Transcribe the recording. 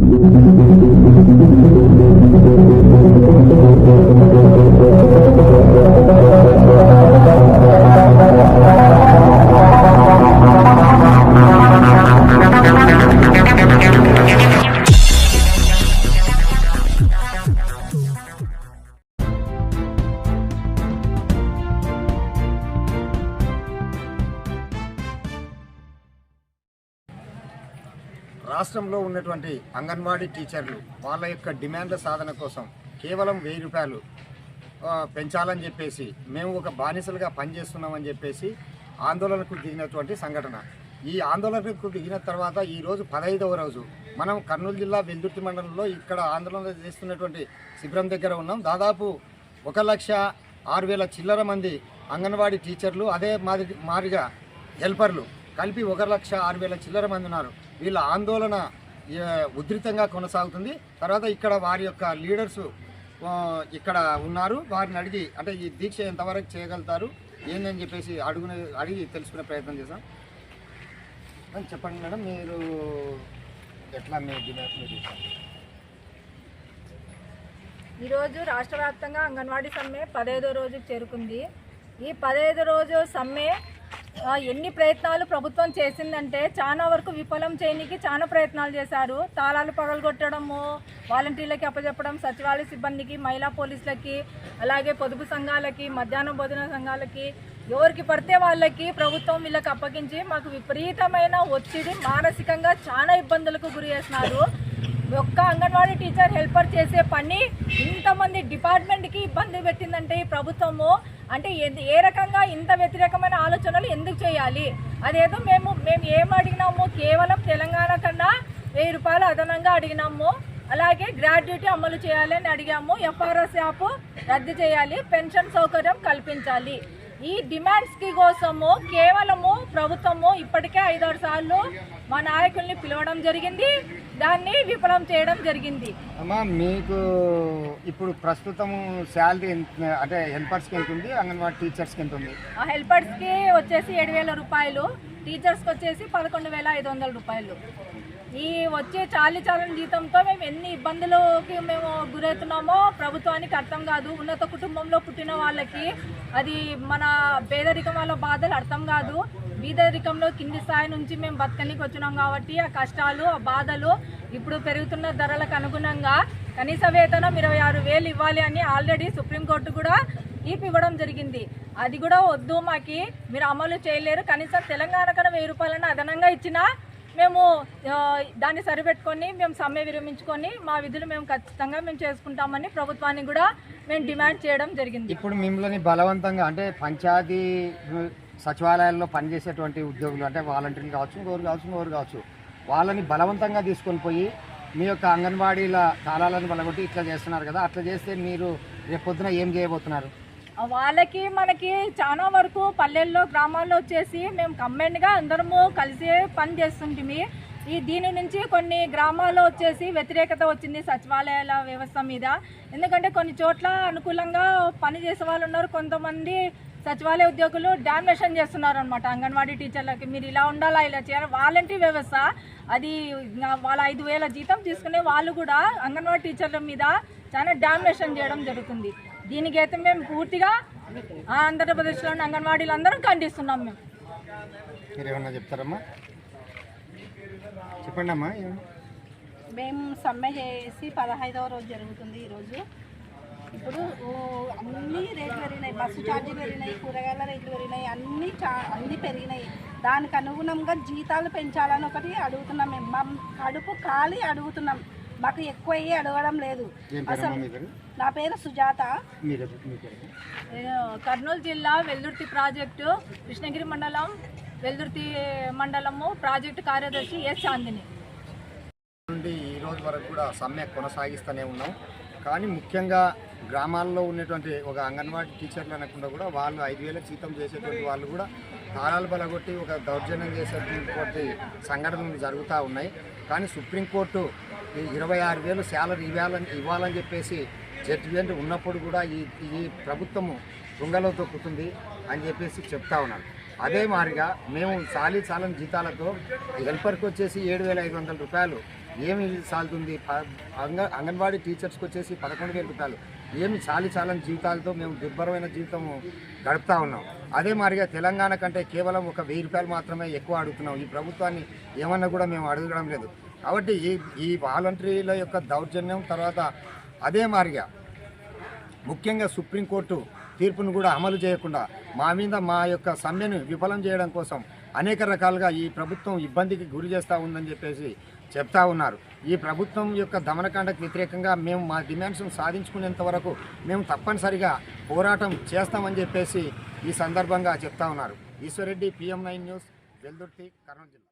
Thank you. రాష్ట్రంలో ఉన్నటువంటి అంగన్వాడీ టీచర్లు వాళ్ళ యొక్క డిమాండ్ల సాధన కోసం కేవలం వెయ్యి రూపాయలు పెంచాలని చెప్పేసి మేము ఒక బానిసలుగా పనిచేస్తున్నామని చెప్పేసి ఆందోళనకు దిగినటువంటి సంఘటన. ఈ ఆందోళనకు దిగిన తర్వాత ఈరోజు పదహైదవ రోజు మనం కర్నూలు జిల్లా వెల్దుర్తి మండలంలో ఇక్కడ ఆందోళన చేస్తున్నటువంటి శిబిరం దగ్గర ఉన్నాం. దాదాపు ఒక లక్ష ఆరు వేల చిల్లర మంది అంగన్వాడీ టీచర్లు అదే మాదిరి మాదిరిగా హెల్పర్లు కలిపి ఒక లక్ష ఆరు వేల చిల్లర మంది ఉన్నారు. వీళ్ళ ఆందోళన ఉధృతంగా కొనసాగుతుంది. తర్వాత ఇక్కడ వారి యొక్క లీడర్స్ ఇక్కడ ఉన్నారు. వారిని అడిగి అంటే ఈ దీక్ష ఎంతవరకు చేయగలుగుతారు? ఏందని చెప్పేసి అడుగునే అడిగి తెలుసుకునే ప్రయత్నం చేశాం. చెప్పండి మేడం మీరు ఎట్లా మీ ఈరోజు రాష్ట్ర వ్యాప్తంగా అంగన్వాడీ సమ్మె పదహైదో రోజుకు చేరుకుంది. ఈ పదహైదు రోజు సమ్మె ఎన్ని ప్రయత్నాలు ప్రభుత్వం చేసిందంటే చాలా వరకు విఫలం చేయడానికి చాలా ప్రయత్నాలు చేశారు. తాళాలు పగలగొట్టడము వాలంటీర్లకి అప్పచెప్పడం సచివాలయ సిబ్బందికి మహిళా పోలీసులకి అలాగే పొదుపు సంఘాలకి మధ్యాహ్నం భోజన సంఘాలకి ఎవరికి పడితే వాళ్ళకి ప్రభుత్వం వీళ్ళకి అప్పగించి మాకు విపరీతమైన ఒత్తిడి మానసికంగా చాలా ఇబ్బందులకు గురి చేస్తున్నారు ఒక్క అంగన్వాడీ టీచర్ హెల్పర్ చేసే పని ఇంతమంది డిపార్ట్మెంట్కి ఇబ్బంది పెట్టిందంటే ఈ ప్రభుత్వము అంటే ఏ- ఏ రకంగా ఇంత వ్యతిరేకమైన ఆలోచనలు ఎందుకు చేయాలి? అదేదో మేము మేము ఏం అడిగినాము కేవలం తెలంగాణ కన్నా వెయ్యి రూపాయలు అదనంగా అడిగినాము అలాగే గ్రాడ్యుయేటీ అమలు చేయాలి అని అడిగాము ఎఫ్ఆర్ఎస్ యాప్ రద్దు చేయాలి పెన్షన్ సౌకర్యం కల్పించాలి. ఈ డిమాండ్స్కి కోసము కేవలము ప్రభుత్వము ఇప్పటికే ఐదారు సార్లు మా నాయకుల్ని పిలవడం జరిగింది. దాన్ని విఫలం చేయడం జరిగింది. అమ్మా మీకు ఇప్పుడు ప్రస్తుతం శాలరీ అంటే హెల్పర్స్కి ఎంత ఉంది? అంగన్వాడీ టీచర్స్కి ఎంత ఉంది? ఆ హెల్పర్స్కి వచ్చేసి ఏడు వేల రూపాయలు. టీచర్స్కి వచ్చేసి పదకొండు వేల ఐదు వందల రూపాయలు. ఈ వచ్చే చాలీ చాలని జీతంతో మేము ఎన్ని ఇబ్బందులకి మేము గురవుతున్నామో ప్రభుత్వానికి అర్థం కాదు. ఉన్నత కుటుంబంలో పుట్టిన వాళ్ళకి అది మన పేదరికం వాళ్ళ బాధలు అర్థం కాదు. బీదరికంలో కింది స్థాయి నుంచి మేము బతకనికి వచ్చినాం కాబట్టి ఆ కష్టాలు ఆ బాధలు ఇప్పుడు పెరుగుతున్న ధరలకు అనుగుణంగా కనీస వేతనం ఇరవై ఆరు వేలు ఇవ్వాలి అని ఆల్రెడీ సుప్రీంకోర్టు కూడా తీర్పు ఇవ్వడం జరిగింది. అది కూడా వద్దు మాకి. మీరు అమలు చేయలేరు. కనీసం తెలంగాణ కన్నా వెయ్యి రూపాయలను అదనంగా ఇచ్చినా మేము దాన్ని సరిపెట్టుకొని మేము సమ్మె విరమించుకొని మా విధులు మేము ఖచ్చితంగా మేము చేసుకుంటామని ప్రభుత్వానికి కూడా మేము డిమాండ్ చేయడం జరిగింది. ఇప్పుడు మిమ్మల్ని బలవంతంగా అంటే పంచాయతీ సచివాలయాల్లో పనిచేసేటువంటి ఉద్యోగులు అంటే వాలంటీర్లు కావచ్చు ఇంకోరు కావచ్చు ఇంకోరు కావచ్చు వాళ్ళని బలవంతంగా తీసుకొని పోయి మీ యొక్క అంగన్వాడీల తాళాలను బలగొట్టి ఇట్లా చేస్తున్నారు కదా అట్లా చేస్తే మీరు రేపొద్దున ఏం చేయబోతున్నారు? వాళ్ళకి మనకి చాలా వరకు పల్లెల్లో గ్రామాల్లో వచ్చేసి మేము కమ్మెండ్గా అందరము కలిసి పని చేస్తుంటిమి. ఈ దీని నుంచి కొన్ని గ్రామాల్లో వచ్చేసి వ్యతిరేకత వచ్చింది సచివాలయాల వ్యవస్థ మీద. ఎందుకంటే కొన్ని చోట్ల అనుకూలంగా పని చేసే వాళ్ళు ఉన్నారు. కొంతమంది సచివాలయ ఉద్యోగులు డామినేషన్ చేస్తున్నారు అనమాట అంగన్వాడీ టీచర్లకి మీరు ఇలా ఉండాలా ఇలా చేయాలి? వాలంటీర్ వ్యవస్థ అది వాళ్ళ ఐదు వేల జీతం తీసుకునే వాళ్ళు కూడా అంగన్వాడీ టీచర్ల మీద చాలా డామినేషన్ చేయడం జరుగుతుంది. దీనికి అయితే మేము పూర్తిగా ఆంధ్రప్రదేశ్లోని అంగన్వాడీలు అందరం ఖండిస్తున్నాం మేము. మీరు ఏమన్నా చెప్తారమ్మా? చెప్పండి అమ్మా మేము సమ్మె చేసి పదహైదవ రోజు జరుగుతుంది ఈరోజు. ఇప్పుడు అన్ని రేట్లు పెరిగినాయి బస్సు ఛార్జీలు పెరిగినాయి కూరగాయల రేట్లు పెరిగినాయి అన్ని చా అన్ని పెరిగినాయి. దానికి అనుగుణంగా జీతాలు పెంచాలని ఒకటి అడుగుతున్నాం మేము. మా కడుపు ఖాళీ అడుగుతున్నాం. మాకు ఎక్కువ అయ్యి అడగడం లేదు. పేరు నా పేరు సుజాత. కర్నూలు జిల్లా వెల్దుర్తి ప్రాజెక్టు కృష్ణగిరి మండలం వెల్దుర్తి మండలము ప్రాజెక్టు కార్యదర్శి ఎస్ చాందిని. నుండి ఈ రోజు వరకు కూడా సమ్మె కొనసాగిస్తూనే ఉన్నాం. కానీ ముఖ్యంగా గ్రామాల్లో ఉన్నటువంటి ఒక అంగన్వాడీ టీచర్లు అనకుండా కూడా వాళ్ళు ఐదు వేల జీతం చేసేటువంటి వాళ్ళు కూడా తాళాలు బలగొట్టి ఒక దౌర్జన్యం చేసేటువంటి సంఘటనలు జరుగుతూ ఉన్నాయి. కానీ సుప్రీంకోర్టు ఇరవై ఆరు వేలు శాలరీ ఇవ్వాలని ఇవ్వాలని చెప్పేసి జడ్జిమెంట్ ఉన్నప్పుడు కూడా ఈ ఈ ప్రభుత్వము తుంగలో తొక్కుతుంది అని చెప్పేసి చెప్తా ఉన్నాను అదే మారిగా మేము చాలీ చాలని జీతాలతో హెల్పర్కి వచ్చేసి ఏడు వేల ఐదు వందల రూపాయలు ఏమి సాలుతుంది? అంగ అంగన్వాడీ టీచర్స్కి వచ్చేసి పదకొండు వేల రూపాయలు ఏమి చాలి చాలని జీవితాలతో మేము దుర్భరమైన జీవితం గడుపుతా ఉన్నాం. అదే మాదిరిగా తెలంగాణ కంటే కేవలం ఒక వెయ్యి రూపాయలు మాత్రమే ఎక్కువ అడుగుతున్నాం. ఈ ప్రభుత్వాన్ని ఏమన్నా కూడా మేము అడగడం లేదు. కాబట్టి ఈ ఈ వాలంటీర్ల యొక్క దౌర్జన్యం తర్వాత అదే మాదిరిగా ముఖ్యంగా సుప్రీంకోర్టు తీర్పును కూడా అమలు చేయకుండా మా మీద మా యొక్క సమ్మెను విఫలం చేయడం కోసం అనేక రకాలుగా ఈ ప్రభుత్వం ఇబ్బందికి గురి చేస్తూ ఉందని చెప్పేసి చెప్తా ఉన్నారు. ఈ ప్రభుత్వం యొక్క దమనకాండకు వ్యతిరేకంగా మేము మా డిమాండ్స్ను సాధించుకునేంత వరకు మేము తప్పనిసరిగా పోరాటం చేస్తామని చెప్పేసి ఈ సందర్భంగా చెప్తా ఉన్నారు. Eshwar Reddy PM nine news Veldurthi Kurnool జిల్లా.